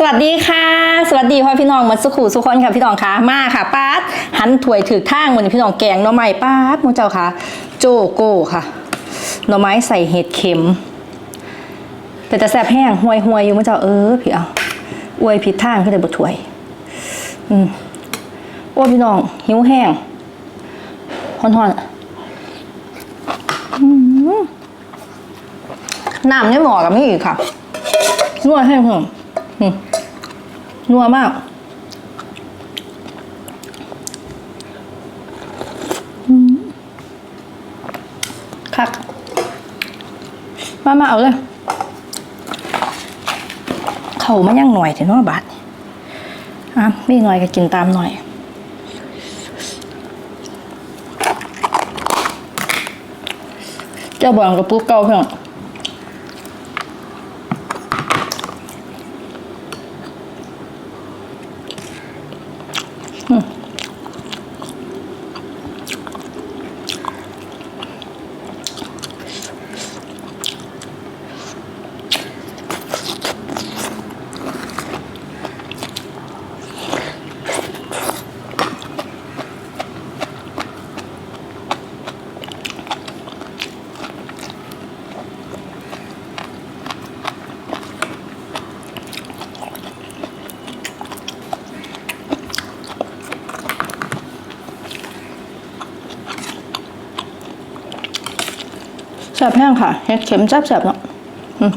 สวัสดีค่ะ สวัสดีพ่อพี่น้องมาสุขุสุคนค่ะพี่น้องค่ะมาค่ะป้าดหันถวยถือทางวันนี้พี่น้องแกงหน่อไม้ป้าดมูเจ้าค่ะ โจโก้ค่ะหน่อไม้ใส่เห็ดเข็ม แต่จะแซ่บแห้งห่วยห่วยอยู่มูเจ้าเออพี่เอาอวยผิดทางขึ้นเลยบถวย อืมโอ้พี่น้อง หิวแห้งฮอนๆอืมน้ำในหม้อกับนี่อีกค่ะนวดให้หอม นัวมากอืมคัก มามาเอาเลย เขามาย่งหน่อยถึงนอบาทอะไม่หน่อยก็กินตามหน่อยเจ้าบอลกับปุ๊กเก่าเพื่อน แซ่บแห้งค่ะเห็ดเข็มแซ่บๆเนาะอืม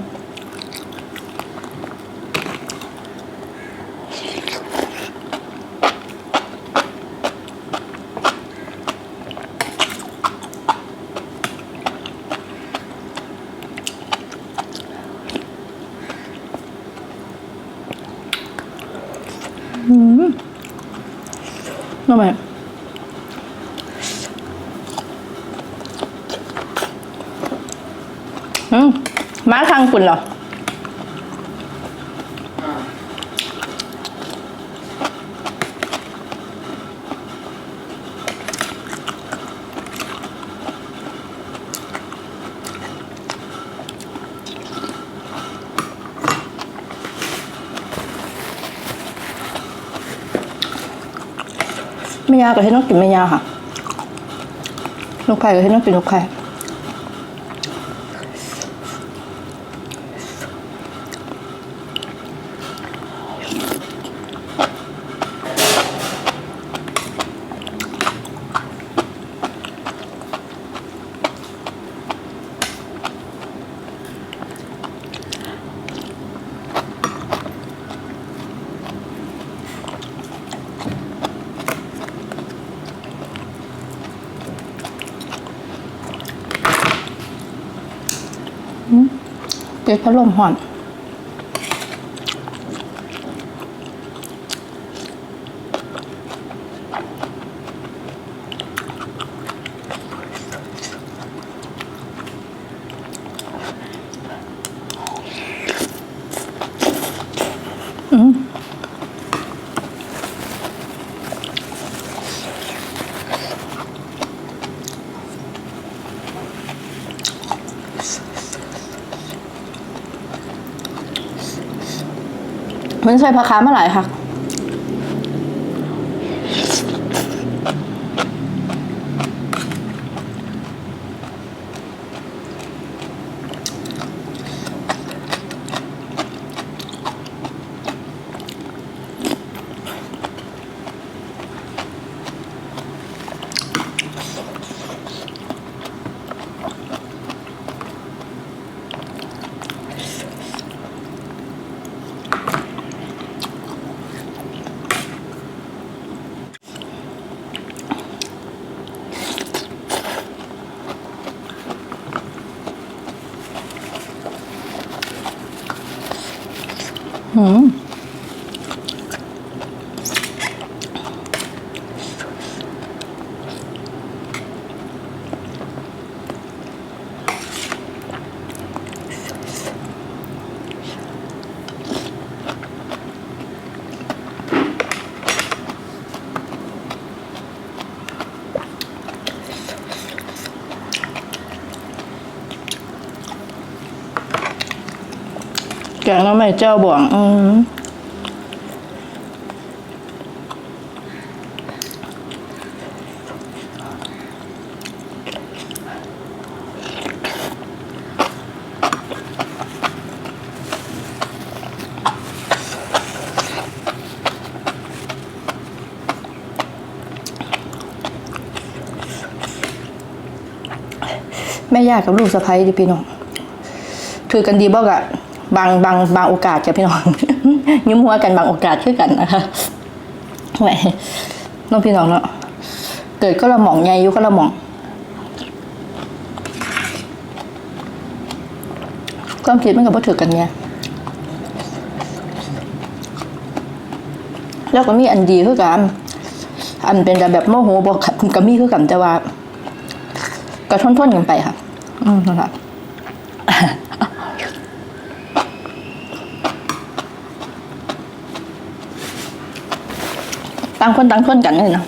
อืมทำไม อืมม้าทางคุณเหรอไม่ยากกับที่น้องกินไม่ยากค่ะลูกไผ่กับที่น้องกินลูกไผ่ ปิดพัดลมห่อน มันใส่ผักขามาหลายค่ะ หื เจ้าบ่วงแม่ยากกับลูกสะพ้ายดิพี่น้องถือกันดีบอกอะ บางบางบางโอกาสจะพี่น้อง ยุ้มหัวกันบางโอกาสคือกันนะคะแหมน้องพี่น้องเนาะเกิดก็ละหมองไงยุก็ละหมอง ความคิดมันกับว่าถือกันไงแล้วก็มีอันดีคือกัน อันเป็นแบบโมโหบอกก็มีคือกันแต่ว่า ก็ทนทนๆกันไปค่ะ อืมนั่ะ ต่างคนต่างทนกันเลยเนาะ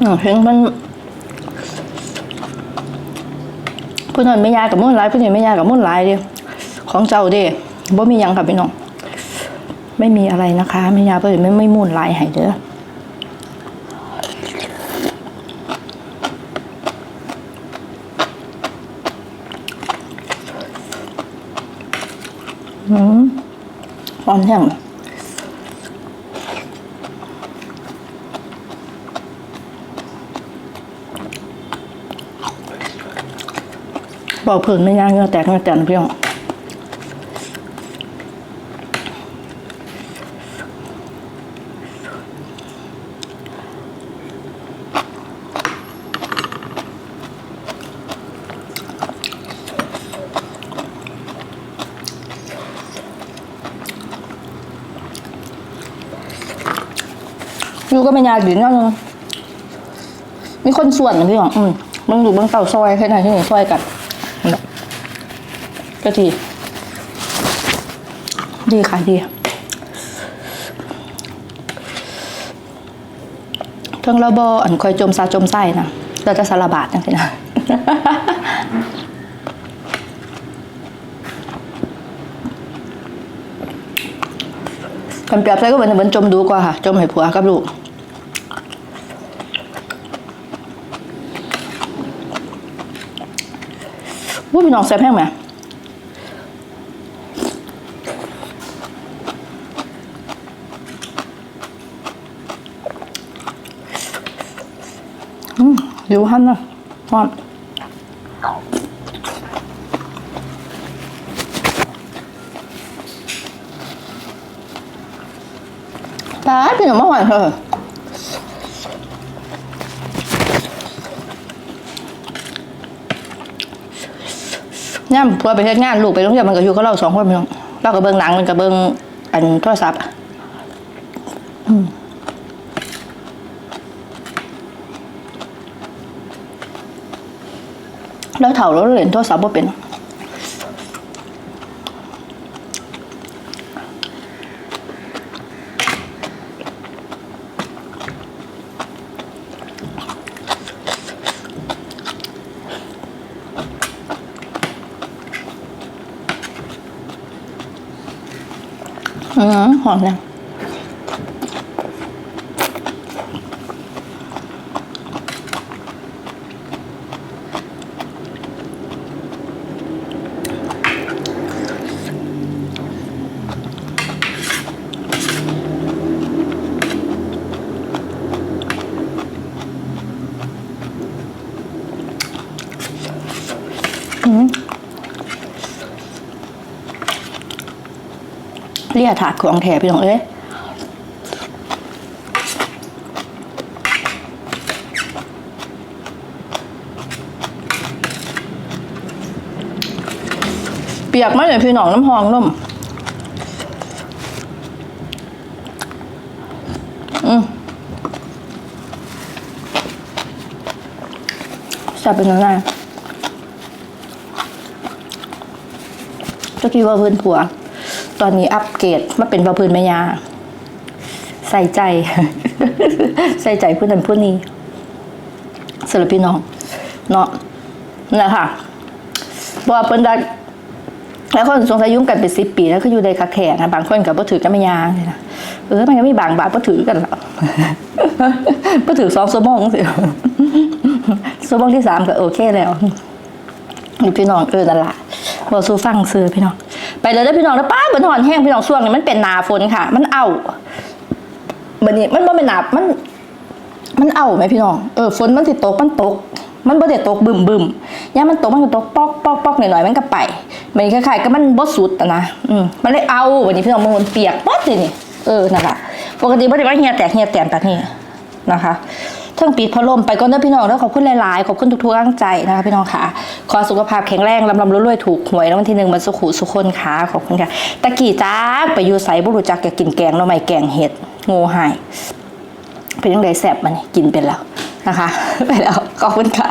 อืมเห็นมันผู้นั้นไม่ยากกับมุ่นหลายผู้นี้ไม่ยากกับมุ่นหลายดิของเจ้าด้บ่มียังค่ะพี่น้อง ไม่มีอะไรนะคะ ไม่ยาเพื่อนไม่ไม่มุ่นหลายให้เด้อ หอมแห้งบอกเพิ่นไม่ยางเงือแตกเงือแตนพี่น้อง อยู่ก็ไม่ยากดีเนาะมีคนส่วนนะพี่น้องอืมมึงอยู่เบางเต่าซอยแค่ไหนที่ไหนซอยกันก็ดีดีค่ะดีเทิงระบออันคอยจมซาจมไส้นะเราจะสารบาดจังสินะกันเปรียบใส่ก็เหมือนเหมือนจมดูกว่าค่ะ จมให้ผัวกับลูก พี่น้องแซ่บแห้งไหมอืมอยู่หันนะฮอนตายพี่น้องมาหวานเถอะ ย่ำพัวไปเฮ็ดงานลูกไปโรงเรียนมันก็อยู่กับเราสองคนพี่น้องเราก็เบิ่งหนังมันก็เบิ่งอันโทรศัพท์อืมแล้วเถ่าแล้วเล่นโทรศัพท์บ่เป็น อืมหอมนี่ยอืม เรียถาดของแถพี่น้องเอ้ยเปียกมากเลยพี่น้องน้ำหองนุ่มอืมแซ่บเป็นยังไงจ้ากี้ว่าเพื่อนผัว ตอนนี้อัปเกรดมาเป็นว่าเพื่อนแม่ยา ใส่ใจ ใส่ใจเพื่อนนั้นเพื่อนนี้สำหรับพี่น้องเนาะนั่แหละค่ะบอกว่าเพิ่นได้แล้วคนสงสัยยุ่งกันเป็นสิบปี แล้วก็อยู่ในคาแขกนะบางคนกับบ่ถือกันไม่ยางเลยนะเออมันก็มีบางบาทบ่ถือกันหรอกบ่ถือสองสมองสิสมองที่สามก็โอเคแล้วพี่น้องเออนั่นละบอกสู้ฟังซื้อพี่น้อง ไปเลยได้พี่น้องแล้วป้าบนหอนแห้งพี่น้องช่วงนี้มันเป็นนาฝนค่ะ มันเอาบันนี้มันบ่เป็นหนามัน มันเอาไหมพี่น้องเออฝนมันสิดตกมันตก มันบ่ได้ตกบึมบึมย่ามันตกมันก็ตกปอกปอกปอกหน่อยๆมันก็ไปมันคล้ายๆก็มันบ่สุดนะอืมมันเลยเอาวันนี้พี่น้องมันเปียกป๊ดเลยนี่เออนั่นแหละปกติบ่ได้ว่าเฮียแตกเฮียแตนแบบนี้นะคะทั้งปีดพัดลมไปก่อนเด้อพี่น้องแล้วขอบคุณหลายๆขอบคุณทุกๆกำลังใจนะคะพี่น้องค่ะ ขอสุขภาพแข็งแรงลำลำรวยๆถูกหวยรางวัลที่หนึ่งมันสุขุสุขคนขาขอบคุณค่ะ ตะกี้จ้าไปอยู่ไสบ่รู้จักแกกินแกงหน่อไม้แกงเห็ดงูหายเป็นยังไงแสบมันกินเป็นแล้วนะคะ ไปแล้วขอบคุณค่ะ